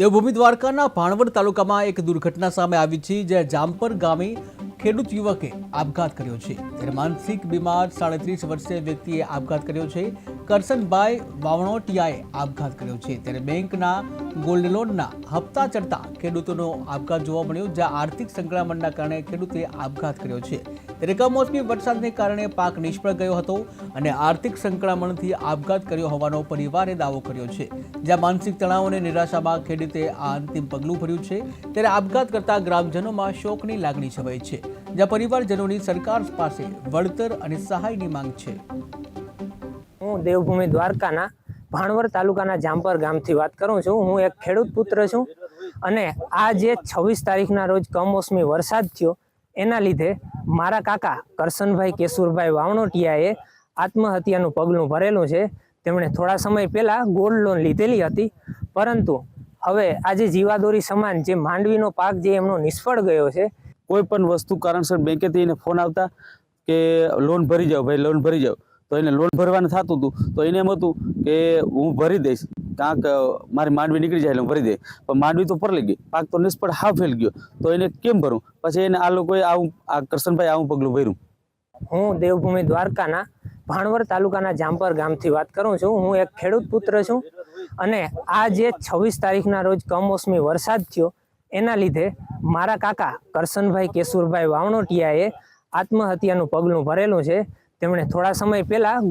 દેવભૂમિ દ્વારકાના ભાણવડ તાલુકામાં એક દુર્ઘટના સામે આવી છે જ્યાં જામપર ગામે ખેડૂત યુવકે આપઘાત કર્યો છે. ત્યારે માનસિક બીમાર સાડત્રીસ વર્ષીય વ્યક્તિએ આપઘાત કર્યો છે. કરસનભાઈ વાવણોટિયાએ આપઘાત કર્યો છે. ત્યારે બેંકના ગોલ્ડ લોનના હપ્તા ચડતા ખેડૂતોનો આપઘાત જોવા મળ્યો, જ્યાં આર્થિક સંકળામણના કારણે ખેડૂતે આપઘાત કર્યો છે. ત્યારે કમોસમી વરસાદને કારણે પાક નિષ્ફળ ગયો હતો અને આર્થિક સંકળામણથી આપઘાત કર્યો હોવાનો પરિવારે દાવો કર્યો છે. જ્યાં માનસિક તણાવ અને નિરાશામાં ખેડૂતે આ અંતિમ પગલું ભર્યું છે, ત્યારે આપઘાત કરતા ગ્રામજનોમાં શોકની લાગણી છવાઈ છે. જ્યાં પરિવારજનોની સરકાર પાસે વળતર અને સહાયની માંગ છે. હું દેવભૂમિ દ્વારકાના ભાણવર તાલુકાના જામપર ગામથી વાત કરું છું. હું એક ખેડૂત પુત્ર છું અને આ જે છવ્વીસ તારીખના રોજ કમોસમી વરસાદ થયો એના લીધે મારા કાકા કરશનભાઈ કેશુરભાઈ વાવણોટિયાએ આત્મહત્યાનું પગલું ભરેલું છે. તેમણે થોડા સમય પહેલાં ગોલ્ડ લોન લીધેલી હતી. પરંતુ હવે આજે જીવાદોરી સમાન, જે માંડવીનો પાક જે એમનો નિષ્ફળ ગયો છે કોઈ પણ વસ્તુ કારણસર બેંકેથી એને ફોન આવતા કે લોન ભરી જાઓ ભાઈ, લોન ભરી જાઓ. તો એને લોન ભરવાનું થતું હતું. તો એને એમ હતું કે હું ભરી દઈશ. કાંક મારી માંડવી નીકળી જાય એટલે ભરી દે. પણ માંડવી તો પરલી ગઈ. પાક તો નિષ્ફળ હા ફેલ ગયો. તો એને કેમ ભરું? પછી એને આ લોકોએ આવું, આ કરશનભાઈ આવું પગલું ભર્યું. હું દેવભૂમિ દ્વારકાના ભાણવર તાલુકાના જામપર ગામથી વાત કરું છું. હું એક ખેડૂત પુત્ર છું અને આ જે છવ્વીસ તારીખના રોજ કમોસમી વરસાદ થયો, એના લીધે મારા કાકા કરશનભાઈ કેશુરભાઈ વાવણોટિયાએ આત્મહત્યાનું પગલું ભરેલું છે. તેમણે થોડા સમય પહેલાં